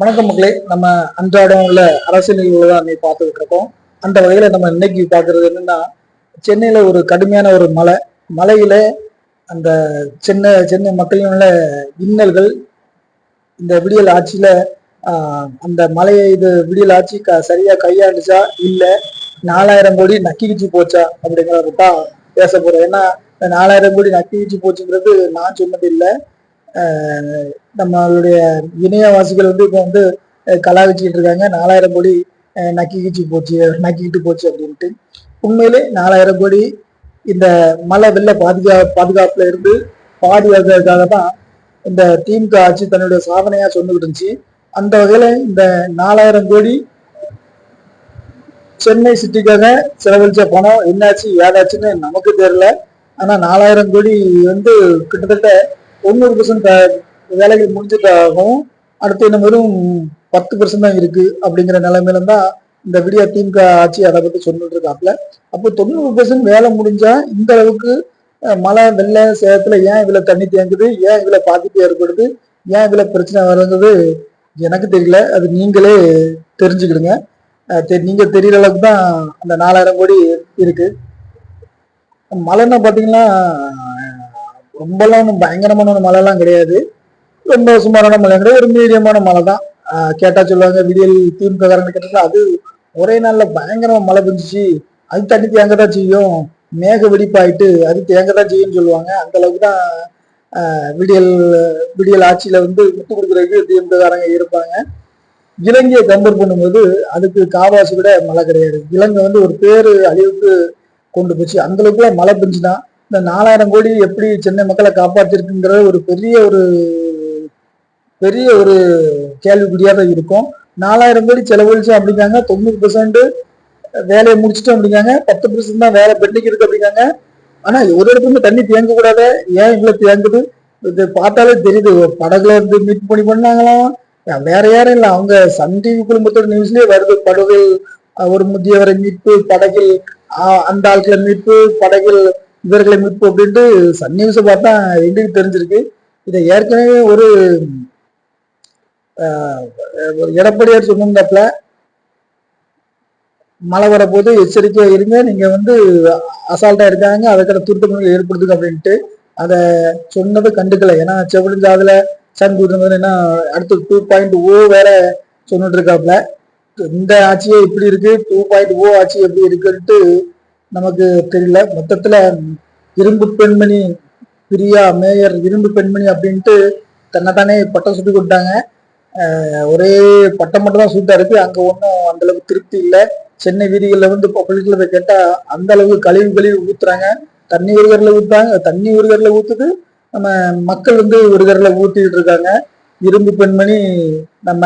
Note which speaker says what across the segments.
Speaker 1: வணக்கம் மக்களே. நம்ம அன்றாடம் உள்ள அரசியல் நிகழ்வுகளை தான் நீ பார்த்துக்கிட்டு இருக்கோம். அந்த வகையில் நம்ம இன்னைக்கு பார்க்கறது என்னன்னா சென்னையில் ஒரு கடுமையான ஒரு மலை மலையில் அந்த சென்னை சென்னை மக்களின் உள்ள இன்னல்கள் இந்த விடியல் ஆட்சியில் அந்த மலையை இது விடியல் ஆட்சி க சரியாக கையாண்டுச்சா? இல்லை நாலாயிரம் கோடி நக்கிக்கிச்சு போச்சா? அப்படிங்கிறத தான் பேச போகிறேன் ஏன்னா இந்த நாலாயிரம் கோடி நக்கிக்கிச்சு போச்சுங்கிறது நான் சொன்னது இல்லை. நம்மளுடைய இணையவாசிகள் வந்து இப்போ வந்து கலா கலாய்ச்சிட்டு இருக்காங்க. நாலாயிரம் கோடி நக்கிக்கிச்சு போச்சு நக்கிக்கிட்டு போச்சு அப்படின்ட்டு. உண்மையிலே நாலாயிரம் கோடி இந்த மழை வெள்ள பாதுகா பாதுகாப்புல இருந்து பாதுகாக்கிறதுக்காக தான் இந்த திமுக ஆட்சி தன்னுடைய சாதனையா சொன்னுக்கிட்டு இருந்துச்சு. அந்த வகையில இந்த நாலாயிரம் கோடி சென்னை சிட்டிக்காக செலவழிச்ச பணம் என்னாச்சு ஏதாச்சுன்னு நமக்கு தெரியல. ஆனா நாலாயிரம் கோடி வந்து கிட்டத்தட்ட தொண்ணூறு பர்சன்ட் வேலைகள் முடிஞ்சிட்டாகவும் அடுத்து இன்னும் வெறும் பத்து பர்சன்ட் தான் இருக்கு அப்படிங்கிற நிலைமையில தான் இந்த விடியா திமுக ஆட்சி அதை பத்தி சொல்லிட்டு இருக்காப்ல அப்போ தொண்ணூறு பர்சன்ட் வேலை முடிஞ்சா இந்த அளவுக்கு மழை வெள்ள சேதத்துல ஏன் இவ்வளவு தண்ணி தேங்குது? ஏன் இவ்வளவு பாதிப்பு ஏற்படுது? ஏன் இவ்வளவு பிரச்சனை வருங்கிறது எனக்கு தெரியல. அது நீங்களே தெரிஞ்சுக்கிடுங்க. தெ- நீங்க தெரியற அளவுக்கு தான் அந்த நாலாயிரம் கோடி இருக்கு. மழைன்னா பாத்தீங்கன்னா ரொம்பலாம் ஒன்றும் பயங்கரமான ஒரு மழைலாம் கிடையாது. ரொம்ப சுமாரான மழை கிடையாது. ஒரு மீடியமான மழை தான் கேட்டால் கேட்டா சொல்லுவாங்க விடியல் திமுக கேட்டால் அது ஒரே நாளில் பயங்கரமாக மழை பெஞ்சிச்சு. அது தண்ணி தேங்க தான் செய்யும். மேக வெடிப்பாயிட்டு அது தேங்க தான் செய்யும்னு சொல்லுவாங்க. அந்த அளவுக்கு தான் விடியல் விடியல் ஆட்சியில வந்து முட்டு கொடுக்குறதுக்கு திமுக காரங்க இருப்பாங்க. இலங்கையை கம்பேர் பண்ணும்போது அதுக்கு காவாசி கூட மழை கிடையாது. இலங்கை வந்து ஒரு பேரு அழிவுக்கு கொண்டு போச்சு. அந்த அளவுக்குலாம் மழை பெஞ்சுதான். இந்த நாலாயிரம் கோடி எப்படி சென்னை மக்களை காப்பாத்திருக்குங்கிற ஒரு பெரிய ஒரு பெரிய ஒரு கேள்விக்குடியாக தான் இருக்கும். நாலாயிரம் கோடி செலவழிச்சு அப்படிங்காங்க. தொண்ணூறு பெர்சன்ட் வேலையை முடிச்சுட்டு அப்படிங்காங்க. பத்து பெர்சன்ட் தான் வேலை பெண்டிங் இருக்கு அப்படிங்காங்க. ஆனா ஒரு இடத்துல தண்ணி தேங்க கூடாது ஏன் இவ்வளவு தேங்குது? இது பார்த்தாலே தெரியுது. படகுல இருந்து மீட் பண்ணி பண்ணாங்களாம். வேற யாரும் இல்லை. அவங்க சன் டிவி குடும்பத்தோட நியூஸ்லயே வருது. படகுகள் ஒரு முதியவரை மீட்பு படகில் அந்த ஆட்களை மீட்பு படகில் இவர்களை மீட்பு அப்படின்ட்டு சன் நியூஸை பார்த்தா எங்களுக்கு தெரிஞ்சிருக்கு. இதை ஏற்கனவே ஒரு ஒரு எடப்பாடியார் சொன்னாப்ல மழை வரப்போது எச்சரிக்கையா இருங்க நீங்க வந்து அசால்ட்டா இருக்காங்க அதுக்கான துருத்தங்கள் ஏற்படுத்துங்க அப்படின்ட்டு அதை சொன்னதை கண்டுக்கல. ஏன்னா செவிலிஞ்சாதுல சன் கூட்டம் என்ன அடுத்து டூ பாயிண்ட் ஓ வேற சொன்னிட்டு இருக்காப்ல இந்த ஆட்சியே இப்படி இருக்கு டூ பாயிண்ட் ஓ ஆட்சி எப்படி இருக்குன்ட்டு நமக்கு தெரியல. மொத்தத்துல இரும்பு பெண்மணி பிரியா மேயர் இரும்பு பெண்மணி அப்படின்ட்டு தன்னைத்தானே பட்டம் சுட்டி கொடுத்தாங்க. ஒரே பட்டம் மட்டும் தான் சூட்டா இருக்கு அங்க ஒன்றும் அந்த அளவுக்கு திருப்தி இல்லை. சென்னை வீதிகளில் வந்து பப்ளிக்ல போய் கேட்டா அந்த அளவுக்கு கழிவு கழிவு ஊத்துறாங்க. தண்ணி ஒரு கரில் ஊத்தாங்க தண்ணி ஒரு கரில் ஊத்துது. நம்ம மக்கள் வந்து ஒரு கரில் ஊத்திட்டு இருக்காங்க. இரும்பு பெண்மணி நம்ம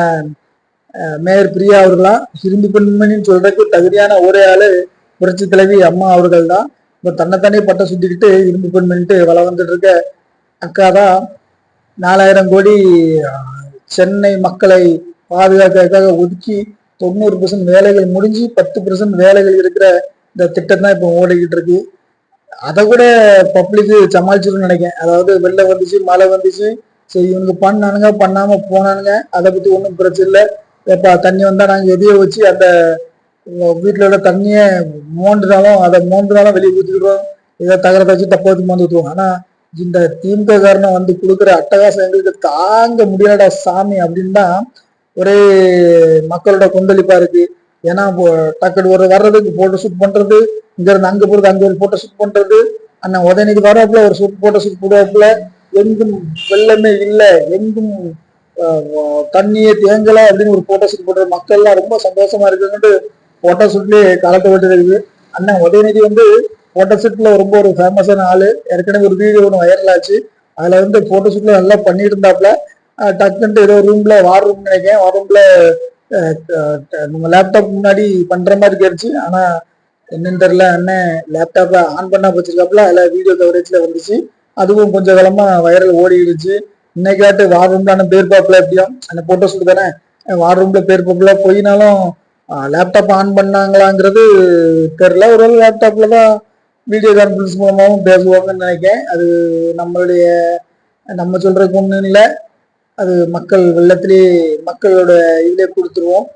Speaker 1: மேயர் பிரியா அவர்களாம் இரும்பு பெண்மணின்னு சொல்றதுக்கு தகுதியான ஒரே ஆளு புரட்சி தலைவி அம்மா அவர்கள் தான் இப்போ தன்னைத்தானே பட்டம் சுத்திக்கிட்டு இரும்பு பெண்மணிட்டு வள வந்துட்டு இருக்க அக்கா தான் நாலாயிரம் கோடி சென்னை மக்களை பாதுகாக்கிறதுக்காக ஒதுக்கி தொண்ணூறு பெர்சன்ட் வேலைகள் முடிஞ்சு பத்து பெர்சன்ட் வேலைகள் இருக்கிற இந்த திட்டம் தான் இப்போ ஓடிக்கிட்டு இருக்கு. அதை கூட பப்ளிக்கு சமாளிச்சிருன்னு நினைக்கிறேன். அதாவது வெளில வந்துச்சு மழை வந்துச்சு சரி இவங்க பண்ணானுங்க பண்ணாம போனானுங்க அதை பத்தி ஒன்றும் பிரச்சனை இல்லை. இப்போ தண்ணி வந்தா நாங்கள் எதையோ வச்சு அந்த வீட்டில் உள்ள தண்ணியை மோண்டுனாலும் அதை மோண்டுனாலும் வெளியே ஊற்றிக்கிறோம் இதை தகரத்தை வச்சு தப்ப வச்சு மோந்து ஊற்றுவோம் இந்த திமுக காரணம் வந்து கொடுக்குற அட்டகாசம் எங்களுக்கு தாங்க முடியாத சாமி அப்படின்னு தான் ஒரே மக்களோட கொந்தளிப்பா இருக்கு. ஏன்னா டக்குனு ஒரு வர்றதுக்கு போட்டோ ஷூட் பண்றது இங்க இருந்து அங்க போறது அங்க ஒரு போட்டோ ஷூட் பண்றது. அண்ணன் உதயநிதி வராப்புல ஒரு ஷூட் போட்டோ ஷூட் போடுவாப்புல. எங்கும் வெள்ளமே இல்லை எங்கும் தண்ணியே தேங்கல அப்படின்னு ஒரு போட்டோ ஷூட் போடுற மக்கள்லாம் ரொம்ப சந்தோஷமா இருக்குன்ட்டு போட்டோ ஷூட்லயே கலட்ட விட்டு இருக்குது அண்ணன் உதயநிதி வந்து போட்டோ ஷூட்ல ரொம்ப ஒரு ஃபேமஸான ஆளு. ஏற்கனவே ஒரு வீடியோ ஒன்று வைரல் ஆச்சு. அதுல வந்து போட்டோ ஷூட்ல நல்லா பண்ணிட்டு இருந்தாப்ல டக்குன்ட்டு ஏதோ ரூம்ல வார் ரூம் நினைக்கிறேன். வார் ரூம்ல நம்ம லேப்டாப் முன்னாடி பண்ற மாதிரி தெரிஞ்சு ஆனா என்னன்னு தெரியல அண்ணன் லேப்டாப்ல ஆன் பண்ணா வச்சிருக்காப்புல. அதுல வீடியோ கவரேஜ்ல வந்துச்சு. அதுவும் கொஞ்சம் காலமா வைரல் ஓடிடுச்சு. இன்னைக்காட்டு வார் ரூம்ல அண்ணன் பேர் பார்ப்பல எப்படியும். அந்த போட்டோ ஷூட் தானே. வார் ரூம்ல பேர் பார்ப்பல போயினாலும் லேப்டாப் ஆன் பண்ணாங்களாங்கிறது தெரில ஒரு லேப்டாப்பில் தான் வீடியோ கான்ஃபரன்ஸ் மூலமாகவும் பேசுவாங்கன்னு நினைக்கிறேன். அது நம்மளுடைய நம்ம சொல்கிறதுக்கு ஒன்றும் இல்லை. அது மக்கள் வெள்ளத்திலே மக்களோட இதிலே கொடுத்துருவோம்.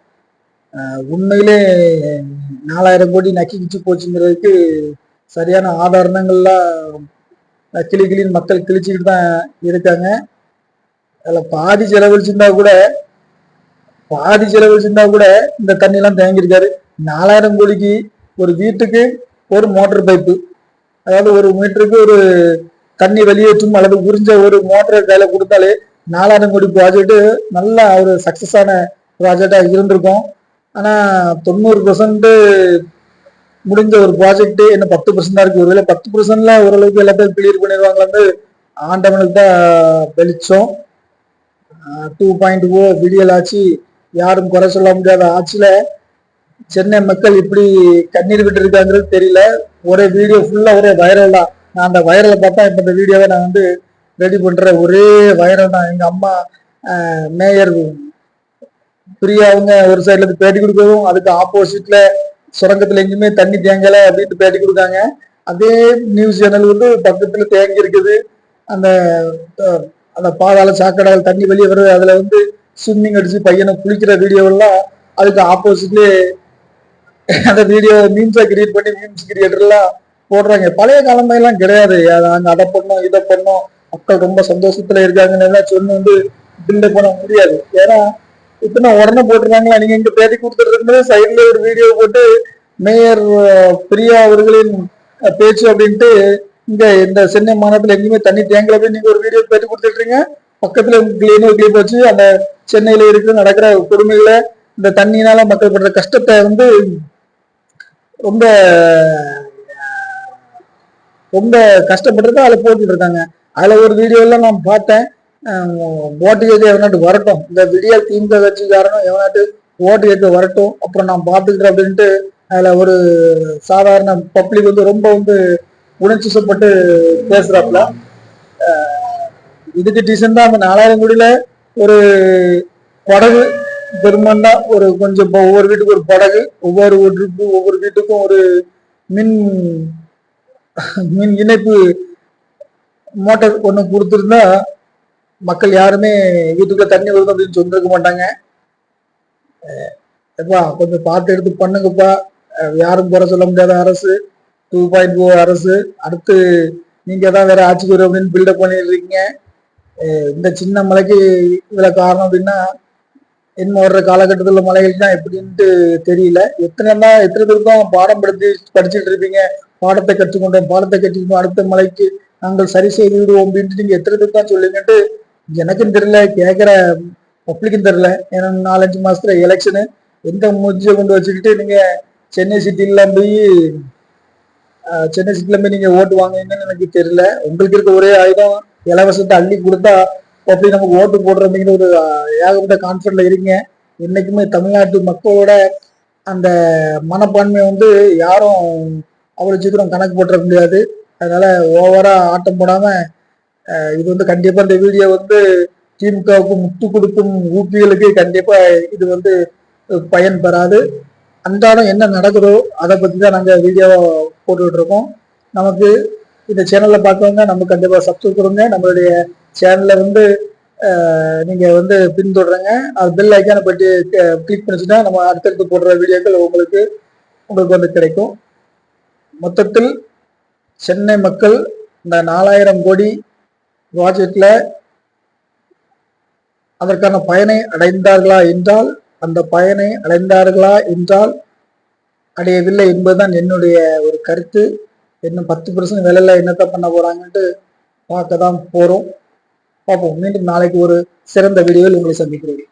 Speaker 1: உண்மையிலே நாலாயிரம் கோடி நக்கி கிச்சு போச்சுங்கிறதுக்கு சரியான ஆதாரணங்கள்லாம் கிளி கிளின்னு மக்கள் கிழிச்சிக்கிட்டு தான் இருக்காங்க. அதில் பாதி செலவழிச்சிருந்தா கூட பாதி செலவழிச்சிருந்தா கூட இந்த தண்ணி எல்லாம் தேங்கியிருக்காரு நாலாயிரம் கோடிக்கு ஒரு வீட்டுக்கு ஒரு மோட்டர் பைப்பு. அதாவது ஒரு மீட்டருக்கு ஒரு தண்ணி வெளியேற்றும் அல்லது உறிஞ்ச ஒரு மோட்டர் கையில கொடுத்தாலே நாலாயிரம் கோடி ப்ராஜெக்ட் நல்லா ஒரு சக்சஸான ப்ராஜெக்டா இருந்திருக்கும். ஆனா தொண்ணூறு பர்சன்ட் முடிஞ்ச ஒரு ப்ராஜெக்ட் என்ன பத்து பர்சன்ட் தான் இருக்கு? ஒருவேளை பத்து பர்சன்ட்ல ஓரளவுக்கு எல்லாத்தையும் கிளியர் பண்ணிடுவாங்களான்னு ஆண்டவனுக்கு தான் வெளிச்சம். டூ பாயிண்ட் ஓ விடியல் ஆச்சு. யாரும் குறை சொல்ல முடியாத ஆட்சியில சென்னை மக்கள் இப்படி கண்ணீர் விட்டு இருக்காங்கிறது தெரியல. ஒரே வீடியோ ஃபுல்லா ஒரே வைரல் தான். நான் அந்த வைரலை பார்த்தா இப்ப இந்த வீடியோவை நான் வந்து ரெடி பண்ற ஒரே வைரல் தான். எங்க அம்மா மேயர் பிரியா அவங்க ஒரு சைட்ல இருந்து பேட்டி கொடுக்கவும் அதுக்கு ஆப்போசிட்ல சுரங்கத்துல எங்கேயுமே தண்ணி தேங்கல அப்படின்னு பேட்டி கொடுக்காங்க அதே நியூஸ் சேனல் வந்து பக்கத்துல தேங்கி இருக்குது. அந்த அந்த பாதாள சாக்கடை தண்ணி வெளியே வருது. அதுல வந்து ஸ்விம்மிங் அடிச்சு பையனை குளிக்கிற வீடியோவெல்லாம் அதுக்கு ஆப்போசிட்லயே அந்த வீடியோ மீம்ஸை கிரியேட் பண்ணி மீம்ஸ் கிரியேட்டர்லாம் போடுறாங்க. பழைய காலமையெல்லாம் கிடையாது. நாங்கள் அதை பண்ணோம் இதை பண்ணோம். மக்கள் ரொம்ப சந்தோஷத்துல இருக்காங்கன்னு எல்லாம் சொன்னு வந்து பில்ல பண்ண முடியாது. ஏன்னா இத்தனை உடனே போட்டுருக்காங்களா நீங்க இங்க பேட்டி கொடுத்துட்டு இருக்கும்போது சைட்ல ஒரு வீடியோ போட்டு மேயர் பிரியா அவர்களின் பேச்சு அப்படின்ட்டு இங்க இந்த சென்னை மாநிலத்தில் எங்கேயுமே தண்ணி தேங்கல போய் நீங்க ஒரு வீடியோ பேட்டி கொடுத்துட்டு பக்கத்துல கிளீனர் கிளீப் வச்சு அந்த சென்னையில இருக்கிற நடக்கிற கொடுமைகளை இந்த தண்ணினால மக்கள் படுற கஷ்டத்தை வந்து ரொம்ப ரொம்ப கஷ்டப்படுறது அதில் போட்டுட்டு இருக்காங்க. அதில் ஒரு வீடியோலாம் நான் பார்த்தேன். ஓட்டு கேட்க எவனாட்டு வரட்டும். இந்த விடியல் திமுக கட்சிக்காரனும் எவனாட்டு ஓட்டு கேட்க வரட்டும். அப்புறம் நான் பார்த்துக்கிறேன் அப்படின்ட்டு அதில் ஒரு சாதாரண பப்ளிக் வந்து ரொம்ப வந்து உணர்ச்சிசப்பட்டு பேசுறாப்புல. இதுக்கு டீசெண்டா அந்த நாலாயிரம் கோடியில ஒரு படகு பெருமன்னா ஒரு கொஞ்சம் இப்போ ஒவ்வொரு வீட்டுக்கும் ஒரு படகு ஒவ்வொரு வீட்டுக்கும் ஒவ்வொரு வீட்டுக்கும் ஒரு மின் மின் இணைப்பு மோட்டார் ஒன்று கொடுத்துருந்தா மக்கள் யாருமே வீட்டுக்குள்ள தண்ணி வருது அப்படின்னு சொல்லிருக்க மாட்டாங்க. எப்பா கொஞ்சம் பார்த்து எடுத்து பண்ணுங்கப்பா. யாரும் குறை சொல்ல முடியாத அரசு டூ பாயிண்ட் ஃபோர் அரசு. அடுத்து நீங்க தான் வேற ஆட்சிக்கு வரும் அப்படின்னு பில்டப் பண்ணிட்டு இருக்கீங்க. இந்த சின்ன மலைக்கு இவ்வளவு காரணம் அப்படின்னா இன்னும் வர்ற காலகட்டத்துல மலைகள் தான் எப்படின்ட்டு தெரியல. எத்தனை நாள் எத்தனை பேருக்கும் பாடம் படுத்தி படிச்சுட்டு இருப்பீங்க? பாடத்தை கற்றுக்கொண்டோம் பாடத்தை கற்றுக்கொண்டோம் அடுத்த மலைக்கு நாங்கள் சரி செய்து விடுவோம் அப்படின்ட்டு நீங்க எத்தனை பேருக்கு தான் சொல்லுங்கன்ட்டு எனக்கும் தெரியல கேட்கிற பப்ளிக்கும் தெரியல. ஏன்னா நாலஞ்சு மாசத்துல எலெக்ஷனு எந்த மூச்சியை கொண்டு வச்சுக்கிட்டு நீங்க சென்னை சிட்டில போய் சென்னை சிட்டில போய் நீங்க ஓட்டு வாங்குவீங்கன்னு எனக்கு தெரியல. உங்களுக்கு இருக்க ஒரே ஆயுதம் இலவசத்தை அள்ளி கொடுத்தா அப்படி நமக்கு ஓட்டு போடுற அப்படிங்கிற ஒரு ஏகப்பட்ட கான்ஃபிடன்ட்ல இருங்க இன்னைக்குமே தமிழ்நாட்டு மக்களோட அந்த மனப்பான்மை வந்து யாரும் அவ்வளோ சீக்கிரம் கணக்கு போட்டுற முடியாது. அதனால ஓவரா ஆட்டம் போடாம இது வந்து கண்டிப்பா இந்த வீடியோ வந்து திமுகவுக்கு முத்து கொடுக்கும் ஊக்கிகளுக்கு கண்டிப்பா இது வந்து பயன் பெறாது. அன்றாடம் என்ன நடக்குதோ அதை பத்தி தான் நாங்கள் வீடியோ போட்டுக்கிட்டு இருக்கோம். நமக்கு இந்த சேனல்ல பார்க்கவங்க நம்ம கண்டிப்பா சப்ஸ்கிரைப் கொடுங்க. நம்மளுடைய சேனல்ல வந்து நீங்க வந்து பின்தொடருங்க. அது பெல் ஐக்கானை பற்றி கிளிக் பண்ணிச்சுன்னா நம்ம அடுத்தடுத்து போடுற வீடியோக்கள் உங்களுக்கு உங்களுக்கு வந்து கிடைக்கும். மொத்தத்தில் சென்னை மக்கள் இந்த நாலாயிரம் கோடி ப்ராஜெக்டில் அதற்கான பயனை அடைந்தார்களா என்றால் அந்த பயனை அடைந்தார்களா என்றால் அடையவில்லை என்பதுதான் என்னுடைய ஒரு கருத்து. இன்னும் பத்து பர்சன்ட் விலையில என்னத்தை பண்ண போறாங்கன்ட்டு பார்க்க தான் போறோம். பார்ப்போம். மீண்டும் நாளைக்கு ஒரு சிறந்த வீடியோவில் உங்களை சந்திக்கிறேன்.